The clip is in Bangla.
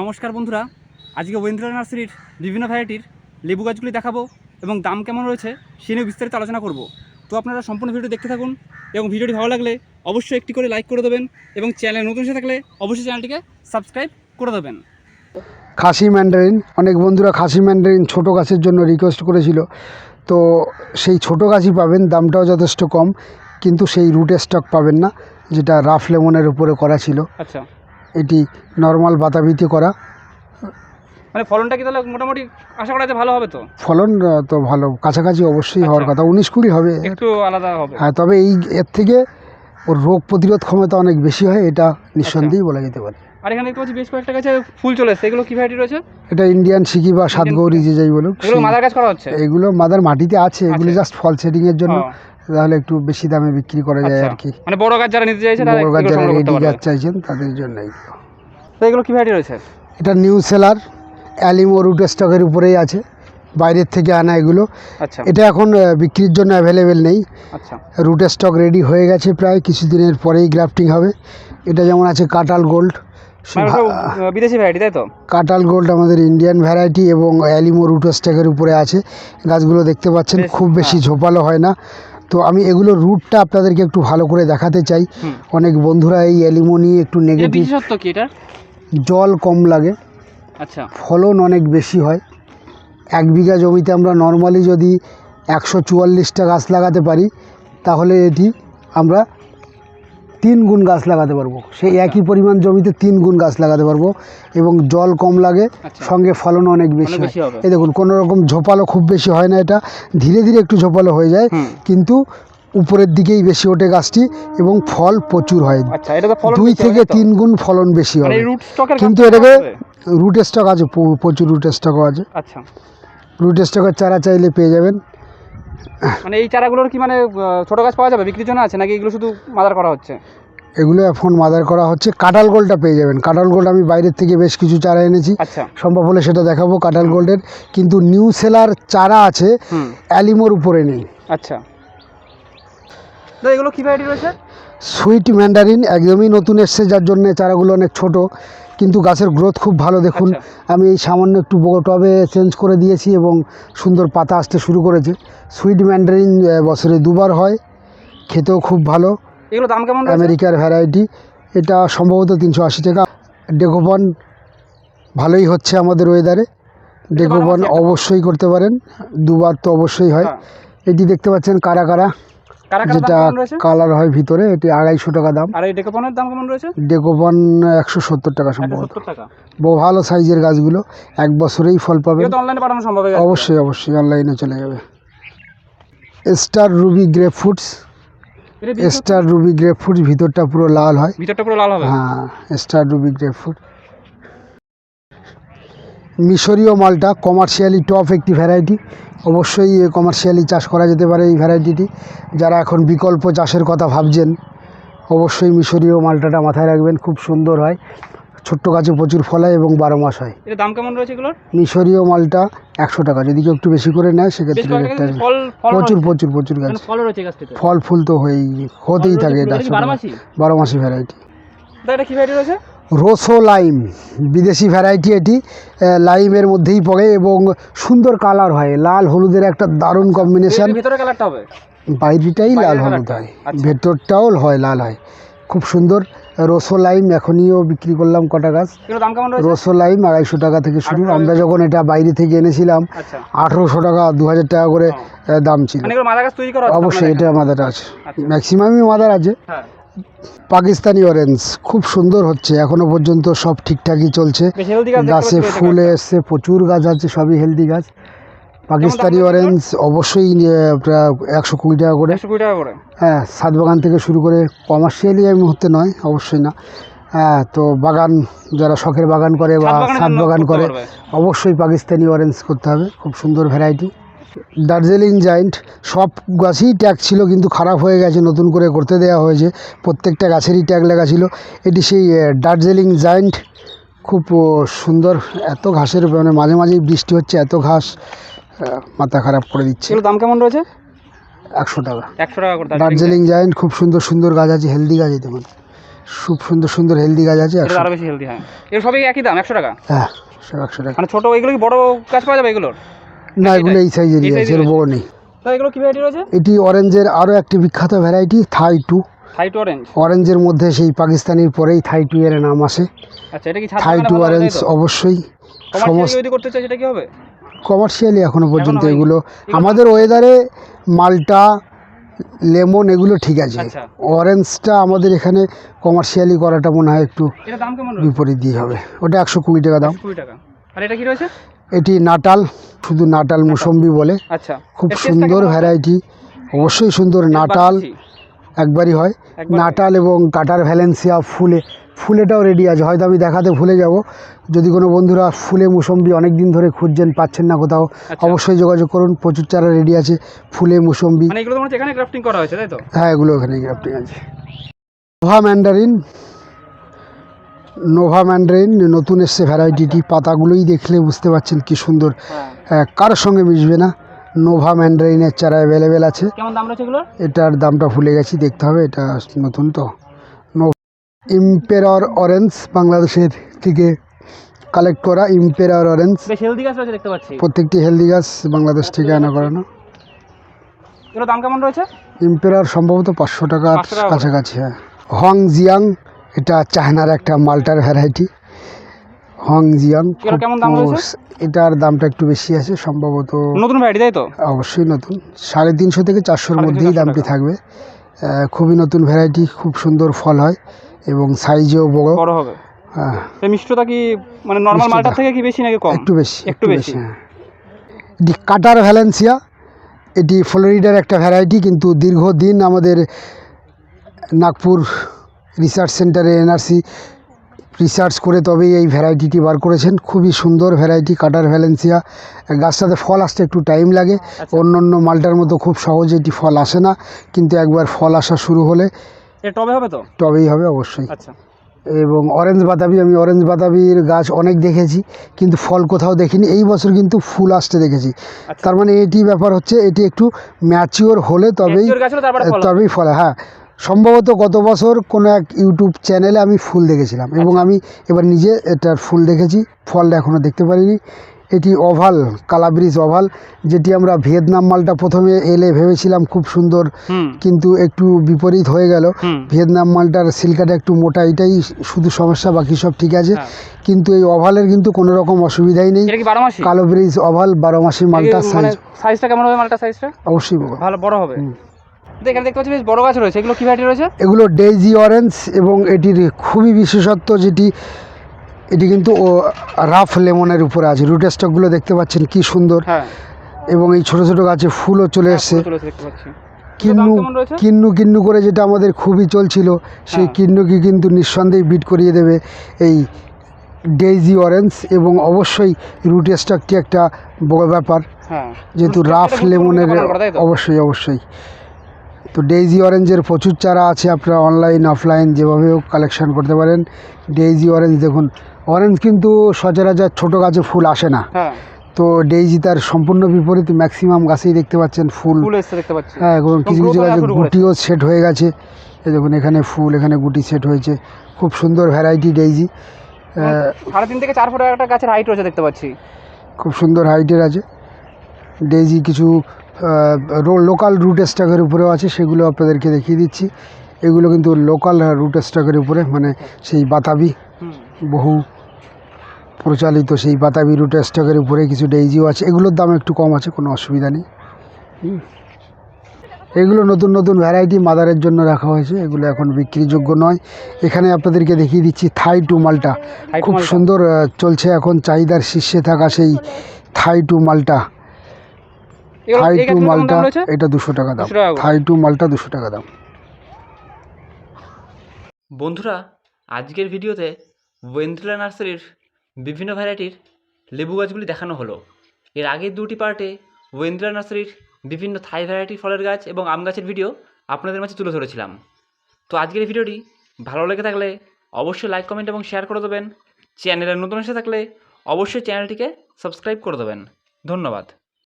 নমস্কার বন্ধুরা আজকে ওয়েন্দ্র নার্সারির বিভিন্ন ভ্যারাইটির লেবু গাছগুলি দেখাবো এবং দাম কেমন রয়েছে সে নিয়ে বিস্তারিত আলোচনা করব। তো আপনারা সম্পূর্ণ ভিডিও দেখতে থাকুন এবং ভিডিওটি ভালো লাগলে অবশ্যই একটি করে লাইক করে দেবেন এবং চ্যানেল নতুন এসে থাকলে অবশ্যই চ্যানেলটিকে সাবস্ক্রাইব করে দেবেন। খাসি ম্যান্ডারিন অনেক বন্ধুরা খাসি ম্যান্ডারিন ছোটো গাছের জন্য রিকোয়েস্ট করেছিল। তো সেই ছোটো গাছই পাবেন দামটাও যথেষ্ট কম কিন্তু সেই রুটের স্টক পাবেন না যেটা রাফ লেমনের উপরে করা ছিল। আচ্ছা। এটি নর্মাল বাতাবিতে করা। মানে ফলনটা কি তাহলে মোটামুটি আশা করা যায় ভালো হবে তো? ফলন তো ভালো কাছাকাছি অবশ্যই হওয়ার আচ্ছা। কথা উনিশ কুড়ি হবে। একটু আলাদা হবে। হ্যাঁ তবে এই এর থেকে ওর রোগ প্রতিরোধ ক্ষমতা অনেক বেশি হয় এটা নিঃসন্দেহেই বলা যেতে পারে। আর এখানে দেখতে পাচ্ছি বেশ কয়েকটা গাছে ফুল চলে এসছে। এগুলো কি ভ্যারাইটি রয়েছে? এটা ইন্ডিয়ান সিকি বা সাতগৌরি যে যাই বলুক এগুলো মাদার গাছ করা হচ্ছে? এগুলো মাদার মাটিতে আছে এগুলো জাস্ট ফল সেটিংয়ের জন্য। তাহলে একটু বেশি দামে বিক্রি করা যায় আচ্ছা। আর কি মানে বড় গাছ যারা নিতে চাইছে তারা বড় গাছ যারা রেডি গাছ চাইছেন তাদের জন্য তো। এগুলো কি ভ্যারাইটি রয়েছে? এটা নিউ সেলার অ্যালিমো রুট স্টকের উপরেই আছে বাইরের থেকে আনা এগুলো। আচ্ছা। এটা এখন বিক্রির জন্য অ্যাভেলেবেল নেই। আচ্ছা। রুট স্টক রেডি হয়ে গেছে প্রায় কিছুদিনের পরেই গ্রাফটিং হবে। এটা যেমন আছে কাটাল গোল্ড মানে বিদেশি ভ্যারাইটি তাই তো? কাটাল গোল্ড আমাদের ইন্ডিয়ান ভ্যারাইটি এবং অ্যালিমো রুট স্টকের উপরে আছে। গাছগুলো দেখতে পাচ্ছেন খুব বেশি হ্যাঁ। ঝোপালো হয় না। তো আমি এগুলো রুটটা আপনাদেরকে একটু ভালো করে দেখাতে চাই। অনেক বন্ধুরা এই অ্যালিমোনি একটু নেগেটিভ কি এটা জল কম লাগে। আচ্ছা। ফলন অনেক বেশি হয়। এক বিঘা জমিতে আমরা নর্মালি যদি একশো চুয়াল্লিশটা গাছ লাগাতে পারি তাহলে এটি আমরা তিন গুণ গাছ লাগাতে পারব। সেই আচ্ছা। একই পরিমাণ জমিতে তিন গুণ গাছ লাগাতে পারব এবং জল কম লাগে আচ্ছা। সঙ্গে ফলন অনেক বেশি হয়। এই দেখুন কোনো রকম ঝোপালো খুব বেশি হয় না এটা। ধীরে ধীরে একটু ঝোপালো হয়ে যায় কিন্তু উপরের দিকেই বেশি ওঠে গাছটি এবং ফল প্রচুর হয়। আচ্ছা দুই থেকে তিন গুণ ফলন বেশি মানে স্টকের কিন্তু এটাকে রুট স্টক আছে প্রচুর রুট স্টকও আছে। রুট স্টকের চারা চাইলে পেয়ে যাবেন। মানে এই চারাগুলোর কি মানে ছোট গাছ পাওয়া যাবে বিক্রির জন্য আছে নাকি এগুলো শুধু মাদার করা হচ্ছে? এগুলো এখন মাদার করা হচ্ছে। কাটাল গোল্ডটা পেয়ে যাবেন। কাটাল গোল্ড আমি বাইরের থেকে বেশ কিছু চারা এনেছি। আচ্ছা। সম্ভব হলে সেটা দেখাবো কাটাল গোল্ডের। কিন্তু নিউ সেলার চারা আছে অ্যালিমোর উপরে নেই। আচ্ছা। তো এগুলো কি ভ্যারাইটি রয়েছে? সুইট ম্যান্ডারিন একদমই নতুন এসছে যার জন্য চারাগুলো অনেক ছোট। কিন্তু গাছের গ্রোথ খুব ভালো দেখুন। আচ্ছা। আমি এই সামান্য একটু বড় টবে চেঞ্জ করে দিয়েছি এবং সুন্দর পাতা আসতে শুরু করেছে। সুইট ম্যান্ডারিন বছরে দুবার হয় খেতেও খুব ভালো। এগুলো দাম কেমন আমেরিকার ভ্যারাইটি এটা সম্ভবত তিনশো আশি টাকা। ডেকোবন ভালোই হচ্ছে আমাদের ওয়েদারে ডেকোবন একটা অবশ্যই করতে পারেন দুবার তো অবশ্যই হয়। হ্যাঁ। এটি দেখতে পাচ্ছেন কারা কারা। যেটা কালার হয় ভিতরে এটি আড়াইশো টাকা দাম। আর এই ডেকোপনের দাম কেমন রয়েছে? ডেকোবন একশো সত্তর টাকা সম্ভবত। বহু ভালো সাইজের গাছগুলো এক বছরেই ফল তো অনলাইনে পাঠানো সম্ভব অবশ্যই অবশ্যই অনলাইনে চলে যাবে। স্টার রুবি গ্রেপ বিশেষত্ব- স্টার রুবি গ্রেপ ফ্রুটস ভিতরটা পুরো লাল হয়। ভিতরটা পুরো লাল হবে? হ্যাঁ স্টার রুবি গ্রেপ ফ্রুট মিশরীয় মালটা কমার্শিয়ালি টপ একটি ভ্যারাইটি অবশ্যই কমার্শিয়ালি চাষ করা যেতে পারে এই ভ্যারাইটিটি যারা এখন বিকল্প চাষের কথা ভাবছেন অবশ্যই মিশরীয় মালটাটা মাথায় রাখবেন খুব সুন্দর হয়। ছোট্ট গাছে প্রচুর ফল হয় এবং বারো মাস হয়। দাম কেমন রয়েছে এগুলোর? মিশরীয় মালটা একশো টাকা যদি কেউ একটু বেশি করে নেয় সেক্ষেত্রে রেটটা প্রচুর প্রচুর প্রচুর গাছ। ফল ফল তো হয়েই হতেই থাকে এটা বারো মাসি বারো মাসি ভ্যারাইটি এটা কি ভ্যারাইটি রয়েছে? রোসো লাইম বিদেশি ভ্যারাইটি এটি লাইমের মধ্যেই পড়ে এবং সুন্দর কালার হয়। লাল হলুদের একটা দারুণ কম্বিনেশন বাইরেটাই লাল হলুদ হয়। আচ্ছা। ভেতরটাও হয় লাল হয়। খুব সুন্দর। রোসো লাইম এখনইও বিক্রি করলাম কটা গাছ। রোসো লাইম আড়াইশো টাকা থেকে শুরু। আমরা যখন এটা বাইরে থেকে এনেছিলাম আচ্ছা। আঠেরোশো টাকা দু হাজার টাকা করে দাম ছিল। মানে অবশ্যই এটা মাদার আছে। আচ্ছা। ম্যাক্সিমামই মাদার আছে? হ্যাঁ। পাকিস্তানি অরেঞ্জ খুব সুন্দর হচ্ছে এখনও পর্যন্ত সব ঠিকঠাকই চলছে। গাছ ফুল এসছে প্রচুর গাছ আছে সবই হেলদি গাছ। পাকিস্তানি অরেঞ্জ অবশ্যই একশো কুড়ি টাকা করে। একশো কুড়ি টাকা করে? হ্যাঁ সাত বাগান থেকে শুরু করে কমার্শিয়ালি এই মুহূর্তে নয় অবশ্যই না। হ্যাঁ তো বাগান যারা শখের বাগান করে বা সাত বাগান করে অবশ্যই পাকিস্তানি অরেঞ্জ করতে হবে খুব সুন্দর ভ্যারাইটি দার্জিলিং জায়েন্ট সব গাছই ট্যাগ ছিল কিন্তু খারাপ হয়ে গেছে নতুন করে করতে দেওয়া হয়েছে। প্রত্যেকটা গাছেরই ট্যাগ লেখা ছিল। এটি সেই দার্জিলিং জায়েন্ট। খুব সুন্দর এত ঘাসের মানে মাঝে মাঝেই বৃষ্টি হচ্ছে এত ঘাস মাথা খারাপ করে দিচ্ছে। দাম কেমন রয়েছে? একশো টাকা। একশো টাকা করে দার্জিলিং জায়েন্ট খুব সুন্দর সুন্দর গাছ আছে হেলদি গাছ এতে খুব সুন্দর সুন্দর হেলদি গাছ আছে আরও বেশি হেলদি হয়। সবই একই দাম একশো টাকা? হ্যাঁ একশো টাকা। মানে ছোটো এগুলো কি বড় গাছ পাওয়া যাবে এগুলোর? না এগুলো এই সাইজেরই আছে এর বড় নেই। এগুলো কী ভ্যারাইটি রয়েছে? এটি অরেঞ্জের আরও একটি বিখ্যাত ভ্যারাইটি থাই টু অরেঞ্জ অরেঞ্জের মধ্যে সেই পাকিস্তানির পরেই থাই টু এর নাম আসে। আচ্ছা এটা কি থাই টু অরেঞ্জ অবশ্যই। সমস্ত করতে চাই সেটা কি হবে? কমার্শিয়ালি এখনও পর্যন্ত এগুলো আমাদের ওয়েদারে মালটা লেমন এগুলো ঠিক আছে। আচ্ছা। অরেঞ্জটা আমাদের এখানে কমার্শিয়ালি করাটা মনে হয় একটু বিপরীত দিয়ে হবে। ওটা একশো কুড়ি টাকা দাম। কুড়ি টাকা। আর এটা কি রয়েছে? এটি নাটাল। শুধু নাটাল মুসম্বি বলে। আচ্ছা। খুব সুন্দর ভ্যারাইটি অবশ্যই সুন্দর নাটাল একবারই হয়। নাটাল এবং কাটার ভ্যালেন্সিয়া ফুলে ফুলেটাও রেডি আছে। হয়তো আমি দেখাতে ভুলে যাব। যদি কোনো বন্ধুরা ফুলে মুসম্বি অনেক দিন ধরে খুঁজছেন পাচ্ছেন না কোথাও আচ্ছা। অবশ্যই যোগাযোগ করুন। প্রচুর চারা রেডি আছে ফুলে মুসম্বি। মানে এগুলো এখানে গ্রাফটিং হ্যাঁ এগুলো ওখানে গ্রাফটিং আছে। Nova Mandarin. নোভা ম্যান্ডারিন নতুন এসছে ভ্যারাইটিটি পাতাগুলোই দেখলে বুঝতে পারছেন কি সুন্দর। হ্যাঁ, কারোর সঙ্গে মিশবে না। নোভা ম্যান্ডারিনের চারা অ্যাভেলেবেল আছে। কেমন দাম রয়েছে এগুলোর? এটার দামটা ভুলে গেছি দেখতে হবে এটা নতুন তো। ইম্পেরর অরেঞ্জ বাংলাদেশের থেকে কালেক্ট করা ইম্পেরর অরেঞ্জ বেশ হেলদি গাছ রয়েছে দেখতে পাচ্ছি। প্রত্যেকটি হেলদি গাছ বাংলাদেশ থেকে আনা করানো। এগুলোর দাম কেমন রয়েছে? ইম্পেরর সম্ভবত পাঁচশো টাকার 500 টাকা করে। কাছাকাছি হ্যাঁ। হং জিয়াং এটা চায়নার একটা মাল্টার ভ্যারাইটি হং জিয়াং এটার কেমন দাম রয়েছে? এটার দামটা একটু বেশি আছে সম্ভবত নতুন ভ্যারাইটি তাই তো? অবশ্যই নতুন। সাড়ে তিনশো থেকে চারশোর মধ্যেই দামটি থাকবে। খুবই নতুন ভ্যারাইটি খুব সুন্দর ফল হয় এবং সাইজেও বড়। বড় হবে। হ্যাঁ, মিষ্টতা কি মানে নর্মাল। মালটার থেকে কি বেশি নাকি কম? একটু বেশি একটু বেশি। হ্যাঁ এটি কাটার ভ্যালেন্সিয়া এটি ফ্লোরিডার একটা ভ্যারাইটি কিন্তু দীর্ঘদিন আমাদের নাগপুর রিসার্চ সেন্টারে এনআরসি রিসার্চ করে তবেই এই ভ্যারাইটিটি বার করেছেন। খুবই সুন্দর ভ্যারাইটি কাটার ভ্যালেন্সিয়া গাছটাতে ফল আসতে একটু টাইম লাগে। আচ্ছা। অন্য অন্য মালটার মতো খুব সহজে এটি ফল আসে না। কিন্তু একবার ফল আসা শুরু হলে টবে হবে তো? তবেই হবে অবশ্যই। আচ্ছা। এবং অরেঞ্জ বাতাবি আমি অরেঞ্জ বাতাবির গাছ অনেক দেখেছি কিন্তু ফল কোথাও দেখিনি। এই বছর কিন্তু ফুল আসতে দেখেছি। আচ্ছা। তার মানে এটি ব্যাপার হচ্ছে এটি একটু ম্যাচিওর হলে তবেই তবেই ফলে হ্যাঁ। সম্ভবত গত বছর কোনো এক ইউটিউব চ্যানেলে আমি ফুল দেখেছিলাম এবং আচ্ছা। আমি এবার নিজে এটার ফুল দেখেছি ফলটা এখনও দেখতে পারিনি। এটি ওভাল কালাব্রিজ ওভাল যেটি আমরা ভিয়েতনাম মালটা প্রথমে এলে ভেবেছিলাম খুব সুন্দর কিন্তু একটু বিপরীত হয়ে গেল। ভিয়েতনাম মালটার সিল্কাটা একটু মোটা এটাই শুধু সমস্যা বাকি সব ঠিক আছে। হ্যাঁ। কিন্তু এই ওভালের কিন্তু কোনো রকম অসুবিধাই নেই। কালো ব্রিজ ওভাল বারো মাসি মালটা সাইজ সাইজটা কেমন হবে মালটা সাইজটা অবশ্যই ভালো বড় হবে? এখানে দেখতে পাচ্ছি বেশ বড় গাছ রয়েছে। এগুলো কি ভ্যারাইটি রয়েছে? এগুলো ডেইজি অরেঞ্জ এবং এটির খুবই বিশেষত্ব যেটি এটি কিন্তু ও রাফ লেমনের উপরে আছে। রুট স্টকগুলো দেখতে পাচ্ছেন কি সুন্দর। হ্যাঁ। এবং এই ছোট ছোট গাছে ফুলও চলে হ্যাঁ, এসছে। কিন্নু কিন্নু কিন্নু করে যেটা আমাদের খুবই চলছিল সেই হ্যাঁ। কিন্নুকে কিন্তু নিঃসন্দেহে বিট করিয়ে দেবে এই ডেইজি অরেঞ্জ এবং অবশ্যই রুট স্টকটি একটা বড় ব্যাপার। যেহেতু রাফ লেমনের? অবশ্যই অবশ্যই। তো ডেইজি অরেঞ্জের প্রচুর চারা আছে আপনারা অনলাইন অফলাইন যেভাবে হোক কালেকশন করতে পারেন। ডেইজি অরেঞ্জ দেখুন অরেঞ্জ কিন্তু সচরাচর ছোটো গাছে ফুল আসে না। হ্যাঁ। তো ডেইজি তার সম্পূর্ণ বিপরীত ম্যাক্সিমাম গাছেই দেখতে পাচ্ছেন ফুল। হ্যাঁ এবং কিছু কিছু গাছে গুটিও সেট হয়ে গেছে। এই দেখুন এখানে ফুল এখানে গুটি সেট হয়েছে। খুব সুন্দর ভ্যারাইটি ডেইজি সাড়ে তিন থেকে চার ফুটের একটা গাছের হাইট রয়েছে দেখতে পাচ্ছি। খুব সুন্দর হাইটের আছে। ডেইজি কিছু লোকাল রুট স্টকের উপরেও আছে সেগুলো আপনাদেরকে দেখিয়ে দিচ্ছি। এগুলো কিন্তু লোকাল রুট স্টকের উপরে মানে সেই বাতাবি বহু প্রচালিত সেই বাতাবি রুট স্টকের উপরে কিছু ডেইজিও আছে। এগুলোর দাম একটু কম আছে কোনো অসুবিধা নেই। এগুলো নতুন নতুন ভ্যারাইটি মাদারের জন্য রাখা হয়েছে এগুলো এখন বিক্রিযোগ্য নয়। এখানে আপনাদেরকে দেখিয়ে দিচ্ছি থাই টু মালটা। খুব সুন্দর চলছে এখন চাহিদার শীর্ষে থাকা সেই থাই টু মালটা। থাই টু মালটা এটা দুশো টাকা দাম। 200 থাই টু মালটা দুশো টাকা দাম। বন্ধুরা আজকের ভিডিওতে ওয়েন্দ্রিলা নার্সারির বিভিন্ন ভ্যারাইটির লেবু গাছগুলি দেখানো হলো। এর আগের দুটি পার্টে ওয়েন্দ্রিলা নার্সারির বিভিন্ন থাই ভ্যারাইটির ফলের গাছ এবং আম গাছের ভিডিও আপনাদের মাঝে তুলে ধরেছিলাম। তো আজকের ভিডিওটি ভালো লেগে থাকলে অবশ্যই লাইক কমেন্ট এবং শেয়ার করে দেবেন। চ্যানেলে নতুন এসে থাকলে অবশ্যই চ্যানেলটিকে সাবস্ক্রাইব করে দেবেন। ধন্যবাদ।